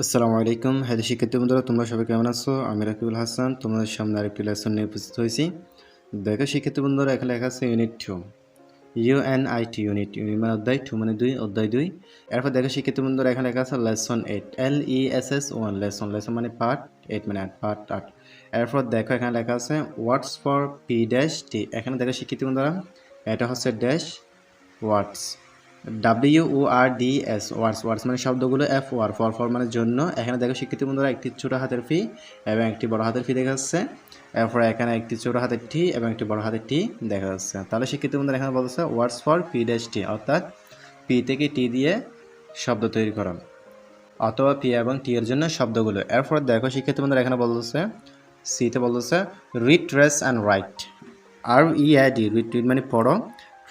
আসসালামু আলাইকুম। হ্যালো শিক্ষার্থী বন্ধুরা, তোমরা সবাই কেমন আছো? আমি রাকিবুল হাসান, তোমাদের সামনে আরেকটি লেসন নিয়ে উপস্থিত হয়েছি। দেখো শিক্ষার্থী বন্ধুরা, এখানে লেখা আছে unit two U N I T unit unit মানে অধ্যায় টু মানে দুই, অধ্যায় দুই। এরপর দেখো শিক্ষার্থী বন্ধুরা, এখানে লেখা আছে lesson eight L E S S one lesson lesson মানে পার্ট এইট মানে আট পার্ট আট। এরপর দেখো এখানে লেখা আছে words for P dash T এখানে দেখো শিক্ষার্থী বন্ধুরা, এটা হচ্ছে dash words W O R D S words words মানে শব্দগুলো এফ ওয়ার ফর ফর জন্য। এখানে দেখো, শিক্ষিত বন্ধুরা, একটি ছোট হাতের ফি এবং একটি বড় হাতের ফি দেখা যাচ্ছে। এরপরে এখানে একটি ছোট হাতের টি এবং একটি বড় হাতের টি দেখা যাচ্ছে। তাহলে শিক্ষিত বন্ধুরা, এখানে বলতেছে words for P dash T অর্থাৎ পি থেকে টি দিয়ে শব্দ তৈরি করা। অথবা পি এবং টি এর জন্য শব্দগুলো। এরপর দেখো, শিক্ষিত বন্ধুরা, এখানে বলতেছে সিতে বলতেছে read trace and write R E I D read মানে পড়ো।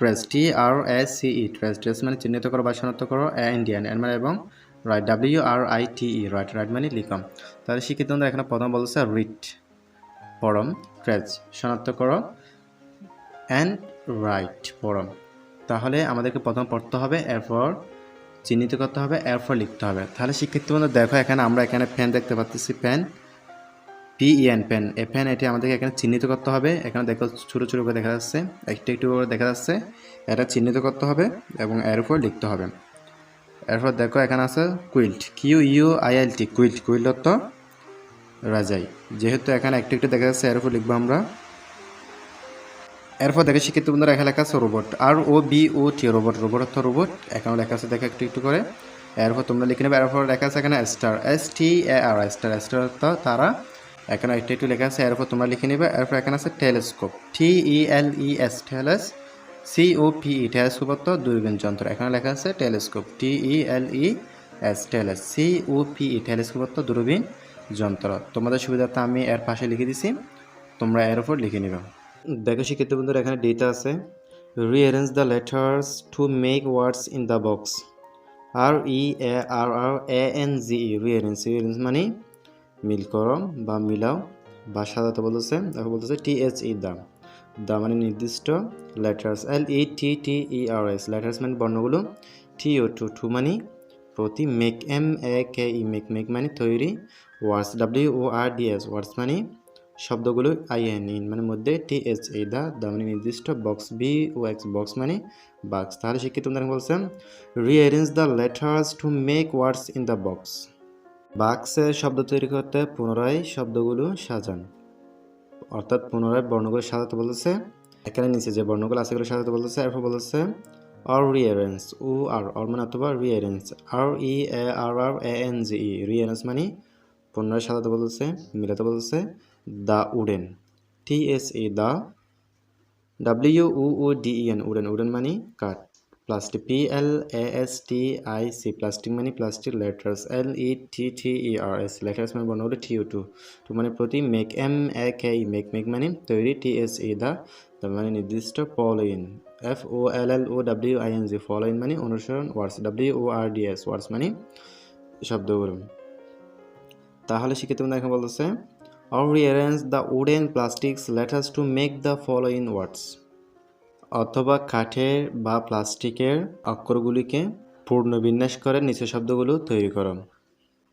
Trace T R S C E trace trace মানে চিহ্নিত করো বা শনাক্ত করো ইন্ডিয়ান এর মানে এবং write W R I T E write write মানে লিখম। তাহলে শিক্ষিত এখানে প্রথম বলছে রিট পরম ট্রেস শনাক্ত করো অ্যান্ড রাইট পরম তাহলে আমাদেরকে প্রথম পড়তে হবে, এরপর চিহ্নিত করতে হবে, এরপর লিখতে হবে। তাহলে শিক্ষিত বন্ধু দেখো এখানে আমরা এখানে ফ্যান দেখতে পাচ্ছি fan P N pen a pen এটি আমাদেরকে এখানে চিহ্নিত করতে হবে। এখানে দেখো, ছোটো ছোটো করে দেখা যাচ্ছে। একটু একটু করে দেখা যাচ্ছে। এটা চিহ্নিত করতে হবে এবং এর উপর লিখতে হবে। এরপর দেখো, এখানে আছে quilt Q U I L T quilt quilt অর্থ রাজাই। যেহেতু এখানে একটু একটু দেখা যাচ্ছে, এর উপর লিখব আমরা। এরপর দেখে, শিক্ষিত বন্ধুরা, এখানে লেখা আছে robot R O B O T robot robot অর্থ রোবট এখানে লেখা আছে, দেখো একটু একটু করে। এরপর তোমরা লিখে নেবে, এরপর লেখা আছে এখানে star S T A R star star অর্থ তারা এখানে একটু একটু লেখা আছে, এরপর তোমরা লিখে নেবে, এরপর এখানে আছে telescope T E L E S teles C O P E telescope অর্থ দূরবীন যন্ত্র, এখানে লেখা আছে telescope T E L E S teles C O P E telescope অর্থ দূরবীন যন্ত্র, তোমাদের সুবিধার্থে আমি এর পাশে লিখে দিছি, তোমরা এর উপর লিখে নেবে। দেখো শিক্ষিত বন্ধুরা, এখানে ডেটা আছে rearrange the letters to make words in the box R E A R R A N G E rearrange rearrange মানে মিল করো বা মিলাও বা সাজাতে বলতেছে দেখো বলতেছে টি এইচ ই দা। দা মানে নির্দিষ্ট letters L E T T E R S letters মানে বর্ণগুলো টি ও টু টু মানে প্রতি make M A K E make make মানে তৈরি words W O R D S words মানে শব্দগুলো আই এন ইন মানে মধ্যে টি এইচ ই দা। দা মানে নির্দিষ্ট box B O X box মানে বাক্স তাহলে শিক্ষিত বলছেন rearrange the letters to make words in the box বাক্সে শব্দ তৈরি করতে পুনরায় শব্দগুলো সাজান। অর্থাৎ পুনরায় বর্ণগুলো সাজাতে বলেছে এখানে নিচে যে বর্ণগুলো আছে এগুলো সাজাতে বলেছে এরপর বলেছে আর রিয়ারেন্স ও আর অর মানে অথবা রিয়ারেন্স আর E A R R A N G ই রিয়ারেন্স মানে পুনরায় সাজাতে বলেছে মিলাতে বলেছে the wooden T S E the W O O D N wooden wooden মানে কাঠ। Plastic P L A S T I C plastic মানে plastic letters L E T T E R S letters মানে বর্ণ হলো T O to to মানে প্রতি make M A K E make make মানে তৈরি টি এস ই দা মানে নির্দিষ্ট following F O L L O W I N G following মানে অনুসরণ words W O R D S words মানে শব্দগুলো তাহলে শিক্ষিত এখন বলতেছে or rearrange the wooden plastics letters to make the following words অথবা কাঠের বা প্লাস্টিকের অক্ষরগুলিকে পূর্ণ বিন্যাস করে নিচের শব্দগুলো তৈরি করো।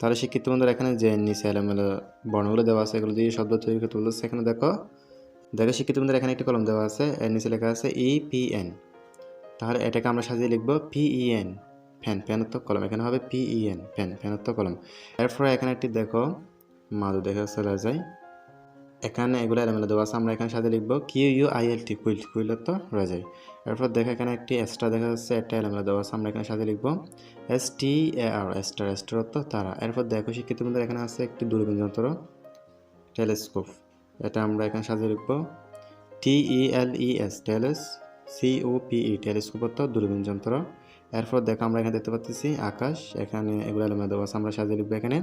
তাহলে শিক্ষিত বন্ধুরা, এখানে যে নিচে এলোমেলো বর্ণগুলো দেওয়া আছে, এগুলো দিয়ে শব্দ তৈরি করতে বলতেছে। এখানে দেখো দেখো শিক্ষিত বন্ধুরা, এখানে একটি কলম দেওয়া আছে, এর নিচে লেখা আছে ই পি এন তাহলে এটাকে আমরা সাজিয়ে লিখব পিই এন ফ্যান। ফ্যানত্মক কলম, এখানে হবে পিই এন ফ্যান ফ্যানত্মক কলম। এরপরে এখানে একটি দেখো, মাদু দেখা চলে যায়। এখানে এগুলো এলোমেলো দেওয়া আছে। আমরা এখানে সাথে লিখব Q U I L T quilt quilt তো রাজাই। এরপর দেখো এখানে একটি এক্সট্রা দেখা যাচ্ছে, একটা এলোমেলো দেওয়া আছে। আমরা এখানে সাথে লিখব S T A R star star তো তারা। এরপর দেখো শিক্ষিত বন্ধুরা, এখানে আছে একটি দূরবীন যন্ত্র টেলিস্কোপ এটা আমরা এখানে সাথে লিখব T E L E S teles C O P E telescope তো দূরবীন যন্ত্র এরপর দেখো আমরা এখানে দেখতে পাচ্ছি আকাশ, এখানে এগুলো এলোমেলো আমরা সাজিয়ে লিখব এখানে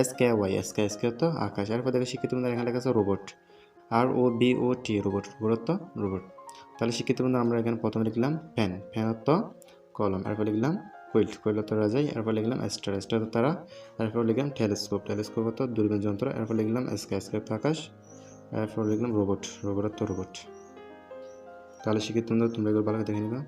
S K Y S K S K তো আকাশ। এরপর দেখো শিক্ষিত বন্ধু এখানে লেখা আছে robot R O B O T robot robot robot তাহলে শিক্ষিত বন্ধু আমরা এখানে প্রথমে লিখলাম ফ্যান ফ্যান তো কলম, এরপর লিখলাম কুইল্ট কুইল্ট তো রাজাই, এরপর লিখলাম স্টার স্টার তারা, এরপর লিখলাম টেলিস্কোপ টেলিস্কোপ তো দূরবীন যন্ত্র, এরপর লিখলাম এসকে তো আকাশ, এরপর লিখলাম রোবট রোবট রোবট তাহলে শিক্ষিত বন্ধু তোমরা এগুলো ভালো দেখে নিবা।